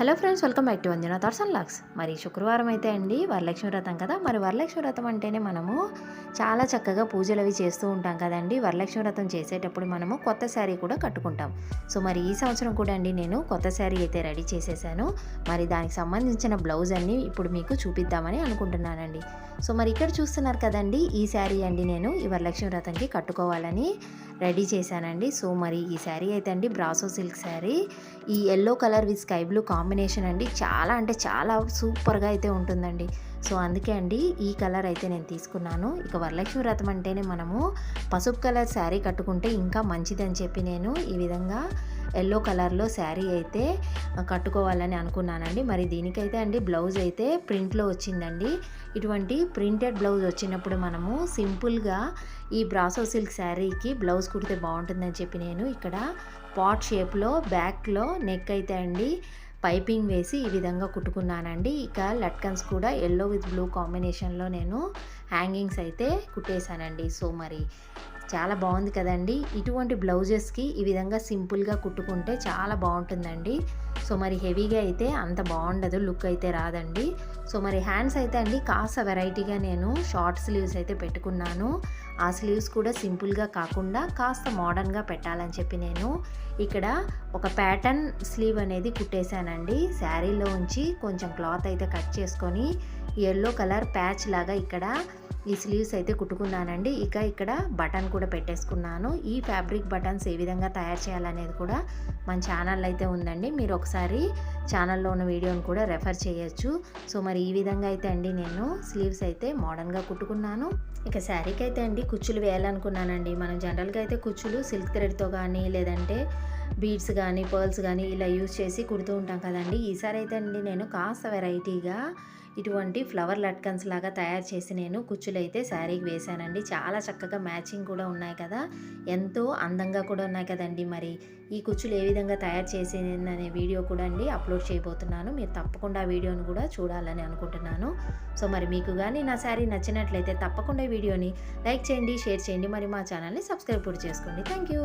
Hello friends welcome back to Anjana thoughts lakhs. మరి శుక్రవారం అయితే అండి వరలక్ష్మి వ్రతం కదా? మరి వరలక్ష్మి వ్రతం అంటేనే మనము చాలా చక్కగా పూజలు అవి చేస్తూ ఉంటాం కదండి. వరలక్ష్మి వ్రతం చేసేటప్పుడు మనము కొత్త శారీ కూడా కట్టుకుంటాం. సో మరి ఈ సంవత్సరం కూడా అండి నేను కొత్త శారీ అయితే రెడీ చేసేసాను. మరి దానికి సంబంధించిన బ్లౌజ్ అన్ని ఇప్పుడు మీకు చూపిద్దామని అనుకుంటున్నానండి. సో మరి ఇక్కడ చూస్తున్నారు కదండి ఈ శారీ అండి నేను ఈ వరలక్ష్మి వ్రతంకి కట్టుకోవాలని. రెడీ చేశానండి. సో మరి ఈ శారీ అయితే అండి బ్రాసో సిల్క్ శారీ. ఈ yellow colour with sky blue combination అండి. చాలా అంటే చాలా సూపర్గా అయితే ఉంటుందండి. సో అందుకే అండి ఈ కలర్ అయితే నేను తీసుకున్నాను. ఇక వరలక్ష్మి వ్రతం అంటేనే మనము పసుపు కలర్ శారీ కట్టుకుంటే ఇంకా మంచిదని చెప్పి నేను ఈ విధంగా ఎల్లో కలర్లో శారీ అయితే కట్టుకోవాలని అనుకున్నానండి. మరి దీనికైతే అండి బ్లౌజ్ అయితే ప్రింట్లో వచ్చిందండి. ఇటువంటి ప్రింటెడ్ బ్లౌజ్ వచ్చినప్పుడు మనము సింపుల్గా ఈ బ్రాసో సిల్క్ శారీకి బ్లౌజ్ కుడితే బాగుంటుందని చెప్పి నేను ఇక్కడ పాట్ షేప్లో బ్యాక్లో నెక్ అయితే అండి పైపింగ్ వేసి ఈ విధంగా కుట్టుకున్నానండి. ఇక లట్కన్స్ కూడా ఎల్లో విత్ బ్లూ కాంబినేషన్లో నేను హ్యాంగింగ్స్ అయితే కుట్టేశానండి. సో మరి చాలా బాగుంది కదండి. ఇటువంటి బ్లౌజెస్కి ఈ విధంగా సింపుల్గా కుట్టుకుంటే చాలా బాగుంటుందండి. సో మరి హెవీగా అయితే అంత బాగుండదు లుక్ అయితే రాదండి. సో మరి హ్యాండ్స్ అయితే అండి కాస్త వెరైటీగా నేను షార్ట్ స్లీవ్స్ అయితే పెట్టుకున్నాను. ఆ స్లీవ్స్ కూడా సింపుల్గా కాకుండా కాస్త మోడర్న్గా పెట్టాలని చెప్పి నేను ఇక్కడ ఒక ప్యాటర్న్ స్లీవ్ అనేది కుట్టేశానండి. శారీలో ఉంచి కొంచెం క్లాత్ అయితే కట్ చేసుకొని ఎల్లో కలర్ ప్యాచ్ లాగా ఇక్కడ ఈ స్లీవ్స్ అయితే కుట్టుకున్నానండి. ఇక ఇక్కడ బటన్ కూడా పెట్టేసుకున్నాను. ఈ ఫ్యాబ్రిక్ బటన్స్ ఏ విధంగా తయారు చేయాలనేది కూడా మన ఛానల్ అయితే ఉందండి. మీరు ఒకసారి ఛానల్లో ఉన్న వీడియోని కూడా రెఫర్ చేయొచ్చు. సో మరి ఈ విధంగా అయితే అండి నేను స్లీవ్స్ అయితే మోడర్న్గా కుట్టుకున్నాను. ఇక శారీకి అయితే అండి కుచ్చులు వేయాలనుకున్నానండి. మనం జనరల్గా అయితే కుచ్చులు సిల్క్ థ్రెడ్తో కానీ లేదంటే బీడ్స్ కానీ పర్ల్స్ కానీ ఇలా యూజ్ చేసి కుడుతూ ఉంటాం కదండి. ఈసారి అయితే అండి నేను కాస్త వెరైటీగా ఇటువంటి ఫ్లవర్ లట్కన్స్ లాగా తయారు చేసి నేను కుచ్చులు అయితే శారీకి వేశానండి. చాలా చక్కగా మ్యాచింగ్ కూడా ఉన్నాయి కదా. ఎంతో అందంగా కూడా ఉన్నాయి కదండి మరి. ఈ కుచ్చులు ఏ విధంగా తయారు చేసేదనే వీడియో కూడా అండి అప్లోడ్ చేయబోతున్నాను. మీరు తప్పకుండా ఆ వీడియోని కూడా చూడాలని అనుకుంటున్నాను. సో మరి మీకు కానీ నా శారీ నచ్చినట్లయితే తప్పకుండా ఈ వీడియోని లైక్ చేయండి షేర్ చేయండి. మరి మా ఛానల్ని సబ్స్క్రైబ్ కూడా చేసుకోండి. Thank you.